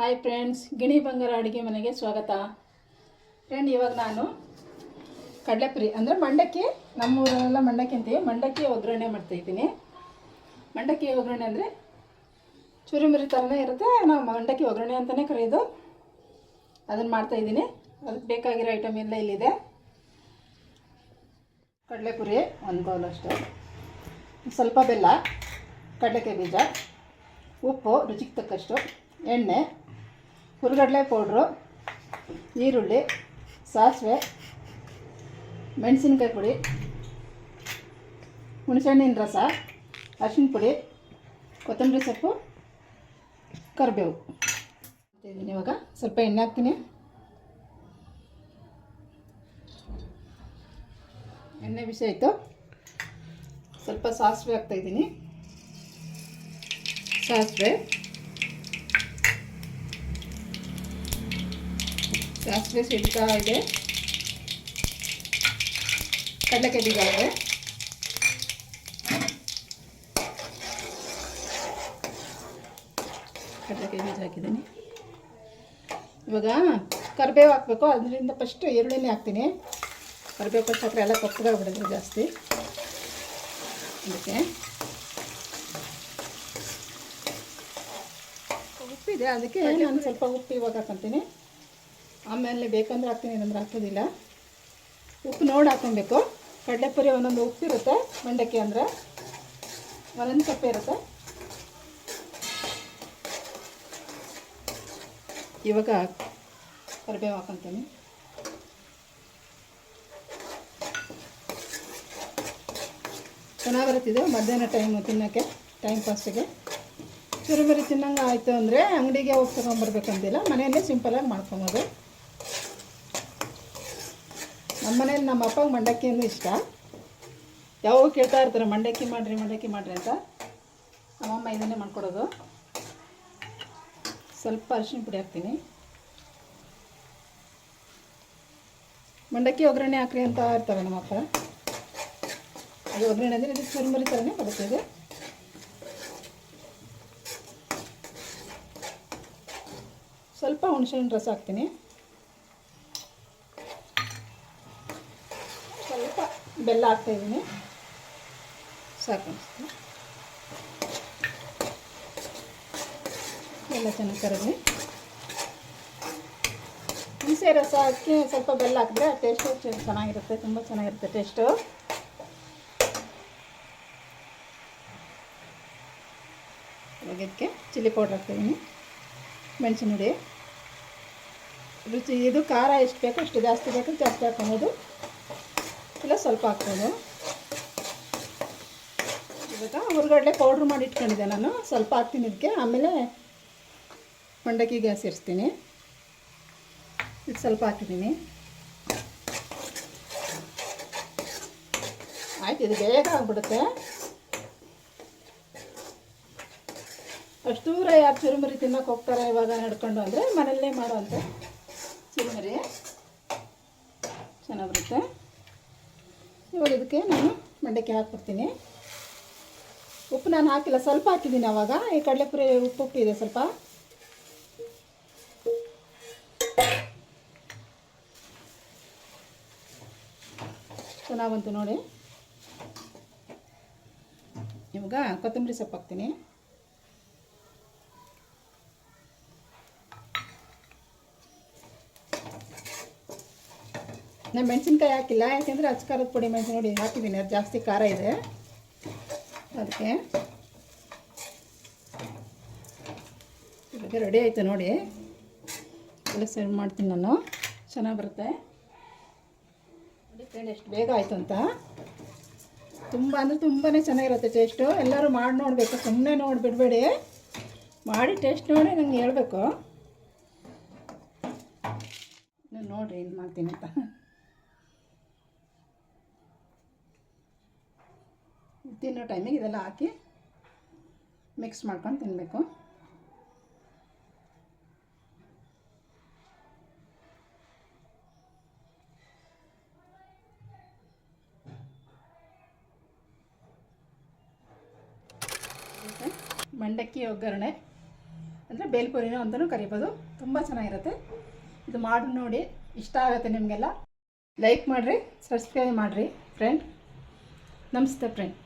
Hi friends ಗಿಣಿ ಬಂಗಾರ ಅಡುಗೆ ಮನೆಗೆ ಸ್ವಾಗತ. ಫ್ರೆಂಡ್ ಇವಾಗ ನಾನು ಕಡಲೆಪುರಿ, ಅಂದರೆ ಮಂಡಕ್ಕಿ, ನಮ್ಮೂರಲ್ಲೆಲ್ಲ ಮಂಡಕ್ಕಿ ಅಂತೀವಿ. ಮಂಡಕ್ಕಿ ಒಗ್ಗರಣೆ ಮಾಡ್ತಾಯಿದ್ದೀನಿ ಮಂಡಕ್ಕಿ ಒಗ್ಗರಣೆ ಅಂದರೆ ಚುರಿಮುರಿ ಥರನೇ ಇರುತ್ತೆ. ನಾವು ಮಂಡಕ್ಕಿ ಒಗ್ಗರಣೆ ಅಂತಲೇ ಕರೆಯೋದು. ಅದನ್ನು ಮಾಡ್ತಾಯಿದ್ದೀನಿ ಅದಕ್ಕೆ ಬೇಕಾಗಿರೋ ಐಟಮ್ ಎಲ್ಲ ಇಲ್ಲಿದೆ. ಕಡಲೆಪುರಿ, ಒಂದು ಬೌಲ್ ಅಷ್ಟು. ಸ್ವಲ್ಪ ಬೆಲ್ಲ, ಕಡಲೆಕಾಯಿ ಬೀಜ, ಉಪ್ಪು, ರುಚಿಗೆ ತಕ್ಕಷ್ಟು, ಎಣ್ಣೆ ಹುರುಗಡಲೆ ಪೌಡ್ರು, ಈರುಳ್ಳಿ, ಸಾಸಿವೆ, ಮೆಣಸಿನ್ಕಾಯಿ ಪುಡಿ, ಹುಣಸೆಹಣ್ಣಿನ ರಸ, ಅರಿಶಿನ ಪುಡಿ, ಕೊತ್ತಂಬರಿ ಸೊಪ್ಪು, ಕರಿಬೇವು. ಇದ್ದೀನಿ ಇವಾಗ. ಸ್ವಲ್ಪ ಎಣ್ಣೆ ಹಾಕ್ತೀನಿ. ಎಣ್ಣೆ ಬಿಸಿ ಆಯಿತು. ಸ್ವಲ್ಪ ಸಾಸಿವೆ ಹಾಕ್ತಾಯಿದ್ದೀನಿ ಸಾಸಿವೆ. ಸಾಸಿವೆ ಸಿಡ್ತಾ ಇದೆ. ಬೀಜ ಇದೆ ಕಡಲೆಕಾಯಿ ಬೀಜ ಹಾಕಿದ್ದೀನಿ. ಇವಾಗ ಕರಿಬೇವು ಹಾಕಬೇಕು, ಅದರಿಂದ ಫಸ್ಟು ಈರುಳ್ಳಿನೇ ಹಾಕ್ತೀನಿ. ಕರಿಬೇವು ಫಸ್ಟ್ ಹಾಕ್ರೆ ಎಲ್ಲ ಕಪ್ಪಗಾಗ್ಬಿಡಿದ್ರು ಜಾಸ್ತಿ. ಅದಕ್ಕೆ ಉಪ್ಪಿದೆ, ಅದಕ್ಕೆ ನಾನು ಸ್ವಲ್ಪ ಉಪ್ಪು ಇವಾಗ ಹಾಕೊತೀನಿ. ಆಮೇಲೆ ಬೇಕಂದ್ರೆ ಹಾಕ್ತೀನಿ, ಇಲ್ಲಂದ್ರೆ ಹಾಕೋದಿಲ್ಲ. ಉಪ್ಪು ನೋಡಿ ಹಾಕೊಬೇಕು ಕಡಲೆಪುರಿ ಒಂದೊಂದು ಉಪ್ಪಿರುತ್ತೆ ಮಂಡಕ್ಕಿ ಅಂದರೆ ಒಂದೊಂದು ಕಪ್ಪೆ ಇರುತ್ತೆ. ಇವಾಗ ಕರಿಬೇವು ಹಾಕೊತೀನಿ. ಚೆನ್ನಾಗಿ ಬರುತ್ತಿದೆ ಮಧ್ಯಾಹ್ನ ಟೈಮು ತಿನ್ನೋಕ್ಕೆ ಟೈಮ್ ಪಾಸ್ಟಿಗೆ ಚುರುಬರಿ ತಿನ್ನಂಗೆ ಆಯಿತು ಅಂದರೆ ಅಂಗಡಿಗೆ ಹೋಗಿ ತೊಗೊಂಬರ್ಬೇಕಂತಿಲ್ಲ ಮನೆಯಲ್ಲೇ ಸಿಂಪಲಾಗಿ ಮಾಡ್ಕೊಬೋದು. ನಮ್ಮ ಮನೇಲಿ ನಮ್ಮ ಅಪ್ಪಂಗೆ ಮಂಡಕ್ಕಿ ಅಂದ್ರೆ ಇಷ್ಟ. ಯಾವಾಗ ಕೇಳ್ತಾ ಇರ್ತಾರೆ, ಮಂಡಕ್ಕಿ ಮಾಡಿರಿ ಮಂಡಕ್ಕಿ ಮಾಡಿರಿ ಅಂತ. ನಮ್ಮಮ್ಮ ಇದನ್ನೇ ಮಾಡ್ಕೊಡೋದು. ಸ್ವಲ್ಪ ಅರಿಶಿನ ಪುಡಿ ಹಾಕ್ತೀನಿ. ಮಂಡಕ್ಕಿ ಒಗ್ಗರಣೆ ಹಾಕ್ರಿ ಅಂತ ಇರ್ತಾರೆ ನಮ್ಮಪ್ಪ ಅದು ಒಗ್ಗರಣೆ ಅಂದರೆ ಇದು ಚುರುಮುರಿ ಥರನೇ ಬರುತ್ತದೆ ಸ್ವಲ್ಪ ಹುಣಸೆಹಣ್ಣು ರಸ ಹಾಕ್ತೀನಿ. ಸ್ವಲ್ಪ ಬೆಲ್ಲ ಹಾಕ್ತಾಯಿದ್ದೀನಿ ಸಾಕು. ಎಲ್ಲ ಚೆನ್ನಾಗಿ ಕರಗಲಿ. ಹುಣಸೆ ರಸ ಹಾಕಿ ಸ್ವಲ್ಪ ಬೆಲ್ಲ ಹಾಕಿದ್ರೆ ಟೇಸ್ಟು ಚೆನ್ನಾಗಿರುತ್ತೆ, ತುಂಬ ಚೆನ್ನಾಗಿರುತ್ತೆ ಟೇಸ್ಟು ಇದಕ್ಕೆ ಚಿಲ್ಲಿ ಪೌಡ್ರ್ ಹಾಕ್ತಿದ್ದೀನಿ ಮೆಣಸಿನ ಹುಡಿ ರುಚಿ, ಇದು ಖಾರ ಎಷ್ಟು ಬೇಕೋ ಅಷ್ಟು ಜಾಸ್ತಿ ಬೇಕು, ಜಾಸ್ತಿ ಹಾಕ್ಕೊಬೋದು. ಇಲ್ಲ, ಸ್ವಲ್ಪ ಹಾಕ್ಬೋದು. ಇವಾಗ ಹುರ್ಗಡ್ಲೆ ಪೌಡ್ರ್ ಮಾಡಿ ಇಟ್ಕೊಂಡಿದ್ದೆ ನಾನು. ಸ್ವಲ್ಪ ಹಾಕ್ತೀನಿ ಇದಕ್ಕೆ. ಆಮೇಲೆ ಮಂಡಕ್ಕಿ ಗ್ಯಾಸ್ ಇರಿಸ್ತೀನಿ. ಇದು ಸ್ವಲ್ಪ ಹಾಕಿದ್ದೀನಿ. ಆಯ್ತು, ಇದು ಬೇಗ ಆಗ್ಬಿಡುತ್ತೆ. ಅಷ್ಟು ದೂರ ಯಾರು ಚುರುಮುರಿ ತಿನ್ನೋಕೆ ಹೋಗ್ತಾರೆ ಇವಾಗ ನಡ್ಕೊಂಡು ಅಂದರೆ ಮನೆಯಲ್ಲೇ ಮಾಡುವಂತೆ ಚುರುಮುರಿ. ಚೆನ್ನಾಗಿ ಬರುತ್ತೆ. ಇವಾಗ ಇದಕ್ಕೆ ನಾನು ಮಂಡಕ್ಕಿ ಹಾಕ್ಬಿಡ್ತೀನಿ. ಉಪ್ಪು ನಾನು ಹಾಕಿಲ್ಲ, ಸ್ವಲ್ಪ ಹಾಕಿದ್ದೀನಿ ಅವಾಗ. ಈ ಕಡಲೆಪುರಿ ಉಪ್ಪು ಉಪ್ಪು ಇದೆ ಸ್ವಲ್ಪ. ಚೆನ್ನಾಗಂತು ನೋಡಿ. ಇವಾಗ ಕೊತ್ತಂಬರಿ ಸೊಪ್ಪು ಹಾಕ್ತೀನಿ. ನಾನು ಮೆಣಸಿನ್ಕಾಯಿ ಹಾಕಿಲ್ಲ, ಯಾಕೆಂದರೆ ಅಚ್ಚ ಖಾರದ ಪುಡಿ ಮೆಣಸಿನ ನೋಡಿ ಹಾಕಿದ್ದೀನಿ ಅದು ಜಾಸ್ತಿ ಖಾರ ಇದೆ. ಅದಕ್ಕೆ ಇವಾಗ ರೆಡಿ ಆಯಿತು ನೋಡಿ. ಎಲ್ಲ ಸರ್ವ್ ಮಾಡ್ತೀನಿ ನಾನು. ಚೆನ್ನಾಗಿ ಬರುತ್ತೆ. ನೋಡಿ ಫ್ರೆಂಡ್ ಎಷ್ಟು ಬೇಗ ಆಯಿತು ಅಂತ. ತುಂಬ ಅಂದರೆ ತುಂಬಾ ಚೆನ್ನಾಗಿರುತ್ತೆ ಟೇಸ್ಟು ಎಲ್ಲರೂ ಮಾಡಿ ನೋಡಬೇಕು ಸುಮ್ಮನೆ ನೋಡಿ ಬಿಡಬೇಡಿ ಮಾಡಿ ಟೇಸ್ಟ್ ನೋಡಿ ನಂಗೆ ಹೇಳಬೇಕು. ನೋಡಿರಿ ಏನು ಮಾಡ್ತೀನಿ ಅಂತ. ತಿನ್ನೋ ಟೈಮಿಗೆ ಇದೆಲ್ಲ ಹಾಕಿ ಮಿಕ್ಸ್ ಮಾಡ್ಕೊಂಡು ತಿನ್ನಬೇಕು ಮಂಡಕ್ಕಿ ಒಗ್ಗರಣೆ. ಅಂದರೆ ಬೇಲ್ಪುರಿನೋ ಅಂತಲೂ ಕರಿಬೋದು. ತುಂಬ ಚೆನ್ನಾಗಿರುತ್ತೆ. ಇದು ಮಾಡಿ ನೋಡಿ, ಇಷ್ಟ ಆಗುತ್ತೆ ನಿಮಗೆಲ್ಲ. ಲೈಕ್ ಮಾಡಿರಿ, ಸಬ್ಸ್ಕ್ರೈಬ್ ಮಾಡಿರಿ ಫ್ರೆಂಡ್ ನಮಸ್ತೆ ಫ್ರೆಂಡ್